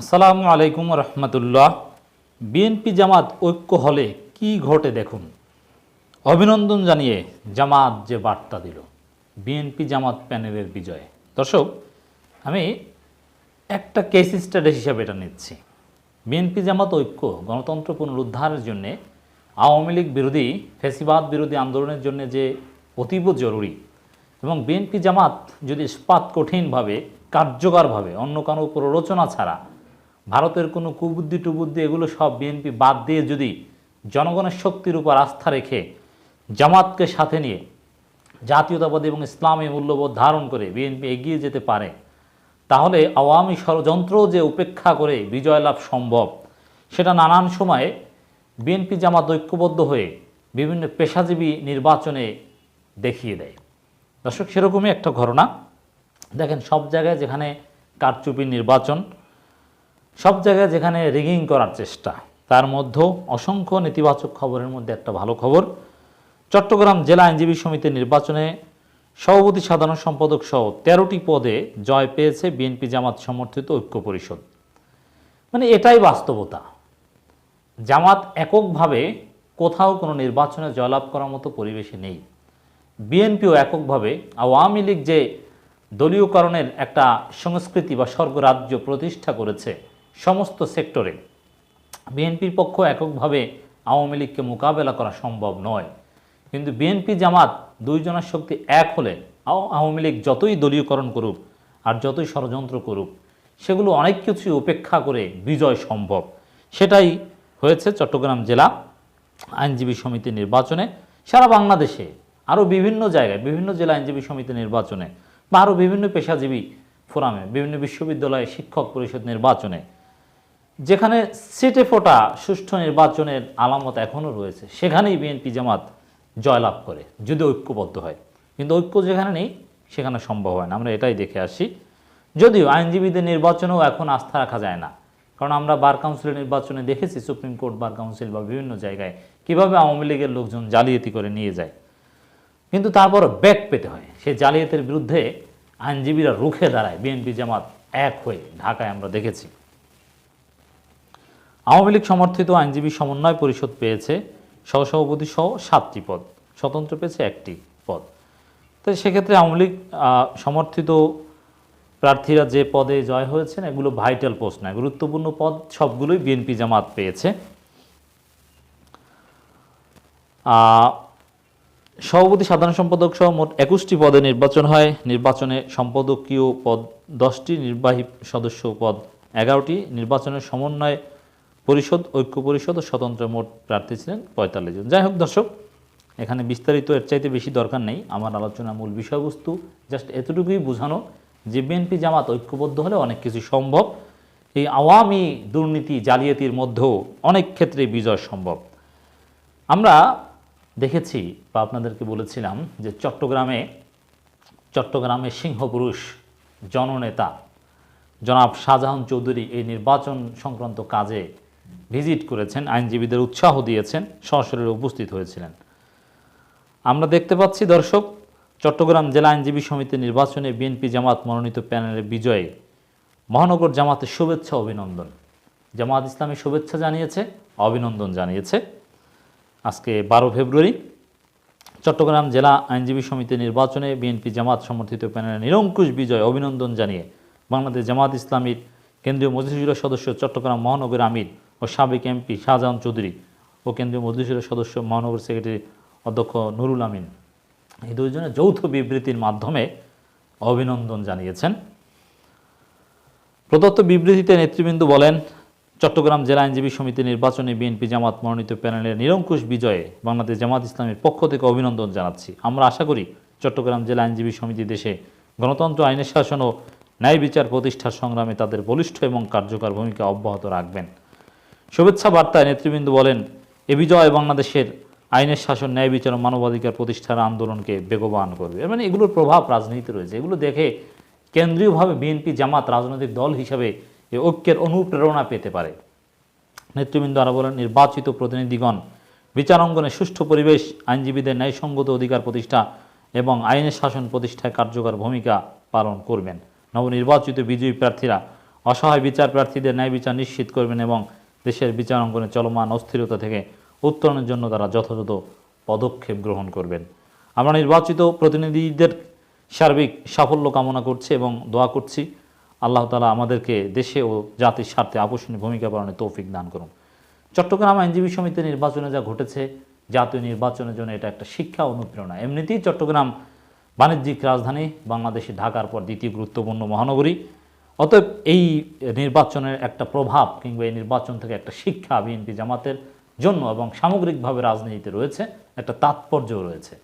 আসসালামু আলাইকুম রহমতুল্লাহ। বিএনপি জামাত ঐক্য হলে কি ঘটে দেখুন। অভিনন্দন জানিয়ে জামাত যে বার্তা দিল। বিএনপি জামাত প্যানেলের বিজয়ে। দর্শক, আমি একটা কেস স্টাডি হিসাবে এটা নিচ্ছি। বিএনপি জামাত ঐক্য গণতন্ত্র পুনরুদ্ধারের জন্যে, আওয়ামী লীগ বিরোধী, ফেসিবাদ বিরোধী আন্দোলনের জন্য যে অতীব জরুরি এবং বিএনপি জামাত যদি ইস্পাত কঠিনভাবে, কার্যকরভাবে, অন্য কোনো প্ররোচনা ছাড়া ভারতের কোনো কুবুদ্ধি টুবুদ্ধি এগুলো সব বিএনপি বাদ দিয়ে যদি জনগণের শক্তির উপর আস্থা রেখে জামাতকে সাথে নিয়ে জাতীয়তাবাদী এবং ইসলামী মূল্যবোধ ধারণ করে বিএনপি এগিয়ে যেতে পারে, তাহলে আওয়ামী ষড়যন্ত্র যে উপেক্ষা করে বিজয় লাভ সম্ভব, সেটা নানান সময়ে বিএনপি জামাত ঐক্যবদ্ধ হয়ে বিভিন্ন পেশাজীবী নির্বাচনে দেখিয়ে দেয়। দর্শক, সেরকমই একটা ঘটনা। দেখেন, সব জায়গায় যেখানে কারচুপি নির্বাচন সব জায়গায় যেখানে রিগিং করার চেষ্টা, তার মধ্যেও অসংখ্য নেতিবাচক খবরের মধ্যে একটা ভালো খবর। চট্টগ্রাম জেলা আইনজীবী সমিতির নির্বাচনে সভাপতি সাধারণ সম্পাদক সহ তেরোটি পদে জয় পেয়েছে বিএনপি জামাত সমর্থিত ঐক্য পরিষদ। মানে এটাই বাস্তবতা। জামাত এককভাবে কোথাও কোনো নির্বাচনে জয়লাভ করার মতো পরিবেশে নেই। বিএনপিও এককভাবে আওয়ামী লীগ যে দলীয়করণের একটা সংস্কৃতি বা স্বর্গরাজ্য প্রতিষ্ঠা করেছে সমস্ত সেক্টরে। বিএনপির পক্ষ এককভাবে আওয়ামী লীগকে মোকাবেলা করা সম্ভব নয়। কিন্তু বিএনপি জামাত দুইজনের শক্তি এক হলে আও- আওয়ামী লীগ যতই দলীয়করণ করুক আর যতই ষড়যন্ত্র করুক, সেগুলো অনেক কিছুই উপেক্ষা করে বিজয় সম্ভব। সেটাই হয়েছে চট্টগ্রাম জেলা আইনজীবী সমিতি নির্বাচনে। সারা বাংলাদেশে আরও বিভিন্ন জায়গায়, বিভিন্ন জেলা আইনজীবী সমিতি নির্বাচনে বা আরও বিভিন্ন পেশাজীবী ফোরামে, বিভিন্ন বিশ্ববিদ্যালয়ে শিক্ষক পরিষদ নির্বাচনে যেখানে সিটে ফোটা সুষ্ঠু নির্বাচনের আলামত এখনও রয়েছে, সেখানেই বিএনপি জামাত জয়লাভ করে, যদি ঐক্যবদ্ধ হয়। কিন্তু ঐক্য যেখানে নেই, সেখানে সম্ভব হয় না। আমরা এটাই দেখে আসি। যদিও আইনজীবীদের নির্বাচনেও এখন আস্থা রাখা যায় না। কারণ আমরা বার কাউন্সিলের নির্বাচনে দেখেছি, সুপ্রিম কোর্ট, বার কাউন্সিল বা বিভিন্ন জায়গায় কীভাবে আওয়ামী লীগের লোকজন জালিয়াতি করে নিয়ে যায়। কিন্তু তারপর ব্যাক পেতে হয়। সেই জালিয়াতের বিরুদ্ধে আইনজীবীরা রুখে দাঁড়ায়। বিএনপি জামাত এক হয়ে ঢাকায় আমরা দেখেছি। আওয়ামী লীগ সমর্থিত আইনজীবী সমন্বয় পরিষদ পেয়েছে, সহসভাপতি সহ সাতটি পদ, স্বতন্ত্র পেয়েছে একটি পদ। তো সেক্ষেত্রে আওয়ামী লীগ সমর্থিত প্রার্থীরা যে পদে জয় হয়েছেন, এগুলো ভাইটাল পোস্ট নয় গুরুত্বপূর্ণ পদ, সবগুলোই বিএনপি জামাত পেয়েছে। সভাপতি সাধারণ সম্পাদক সহ মোট একুশটি পদে নির্বাচন হয়। নির্বাচনে সম্পাদকীয় পদ দশটি, নির্বাহী সদস্য পদ এগারোটি। নির্বাচনের সমন্বয় পরিষদ, ঐক্য পরিষদ ও স্বতন্ত্র মোট প্রার্থী ছিলেন পঁয়তাল্লিশ জন। যাই হোক দর্শক, এখানে বিস্তারিত এর চাইতে বেশি দরকার নেই। আমার আলোচনার মূল বিষয়বস্তু জাস্ট এতটুকুই বোঝানো যে বিএনপি জামাত ঐক্যবদ্ধ হলে অনেক কিছু সম্ভব। এই আওয়ামী দুর্নীতি জালিয়াতির মধ্যেও অনেক ক্ষেত্রে বিজয় সম্ভব। আমরা দেখেছি বা আপনাদেরকে বলেছিলাম যে চট্টগ্রামে, চট্টগ্রামের সিংহপুরুষ জননেতা জনাব শাহজাহান চৌধুরী এই নির্বাচন সংক্রান্ত কাজে ভিজিট করেছেন, আইনজীবীদের উৎসাহ দিয়েছেন সরাসরি উপস্থিত হয়েছিলেন। আমরা দেখতে পাচ্ছি, দর্শক, চট্টগ্রাম জেলা আইনজীবী সমিতি নির্বাচনে বিএনপি জামাত মনোনীত প্যানেলের বিজয়ে মহানগর জামাতের শুভেচ্ছা, অভিনন্দন। জামাত ইসলামী শুভেচ্ছা জানিয়েছে, অভিনন্দন জানিয়েছে। আজকে বারো ফেব্রুয়ারি, চট্টগ্রাম জেলা আইনজীবী সমিতির নির্বাচনে বিএনপি জামাত সমর্থিত প্যানেলের নিরঙ্কুশ বিজয়, অভিনন্দন জানিয়ে বাংলাদেশ জামাত ইসলামীর কেন্দ্রীয় মজলিসুরের সদস্য চট্টগ্রাম মহানগর আমির ও সাবেক এমপি শাহজাহান চৌধুরী ও কেন্দ্রীয় মজলিসুরের সদস্য মহানগর সেক্রেটারি অধ্যক্ষ নুরুল আমিন। এই দুইজনের যৌথ বিবৃতির মাধ্যমে অভিনন্দন জানিয়েছেন। প্রদত্ত বিবৃতিতে নেতৃবৃন্দ বলেন, চট্টগ্রাম জেলা আইনজীবী সমিতি নির্বাচনে বিএনপি জামাত মনোনীত প্যানেলের নিরঙ্কুশ বিজয়ে বাংলাদেশ জামাত ইসলামের পক্ষ থেকে অভিনন্দন জানাচ্ছি। আমরা আশা করি চট্টগ্রাম জেলা আইনজীবী সমিতি দেশে গণতন্ত্র, আইনের শাসন ও ন্যায় বিচার প্রতিষ্ঠার সংগ্রামে তাদের বলিষ্ঠ এবং কার্যকর ভূমিকা অব্যাহত রাখবেন। শুভেচ্ছা বার্তায় নেতৃবৃন্দ বলেন, এ বিজয় বাংলাদেশের আইনের শাসন, ন্যায় বিচার ও মানবাধিকার প্রতিষ্ঠার আন্দোলনকে বেগবান করবে। মানে এগুলোর প্রভাব রাজনীতিতে রয়েছে। এগুলো দেখে কেন্দ্রীয়ভাবে বিএনপি জামাত রাজনৈতিক দল হিসাবে এই ঐক্যের অনুপ্রেরণা পেতে পারে। নেতৃবৃন্দ আরও বলেন, নির্বাচিত প্রতিনিধিগণ বিচারাঙ্গনে সুষ্ঠু পরিবেশ, আইনজীবীদের ন্যায়সঙ্গত অধিকার প্রতিষ্ঠা এবং আইনের শাসন প্রতিষ্ঠায় কার্যকর ভূমিকা পালন করবেন। নবনির্বাচিত বিজয়ী প্রার্থীরা অসহায় বিচার প্রার্থীদের ন্যায় বিচার নিশ্চিত করবেন এবং দেশের বিচার অঙ্গনে চলমান অস্থিরতা থেকে উত্তরণের জন্য তারা যথাযথ পদক্ষেপ গ্রহণ করবেন। আমরা নির্বাচিত প্রতিনিধিদের সার্বিক সাফল্য কামনা করছি এবং দোয়া করছি। আল্লাহ তালা আমাদেরকে দেশে ও জাতির স্বার্থে আকর্ষণীয় ভূমিকা পালনে তৌফিক দান করুন। চট্টগ্রাম আইনজীবী সমিতির নির্বাচনে যা ঘটেছে, জাতীয় নির্বাচনের জন্য এটা একটা শিক্ষা অনুপ্রেরণা। এমনিতেই চট্টগ্রাম বাণিজ্যিক রাজধানী বাংলাদেশে ঢাকার পর দ্বিতীয় গুরুত্বপূর্ণ মহানগরী। অতএব এই নির্বাচনের একটা প্রভাব কিংবা এই নির্বাচন থেকে একটা শিক্ষা বিএনপি জামাতের জন্য এবং সামগ্রিকভাবে রাজনীতিতে রয়েছে, একটা তাৎপর্য রয়েছে।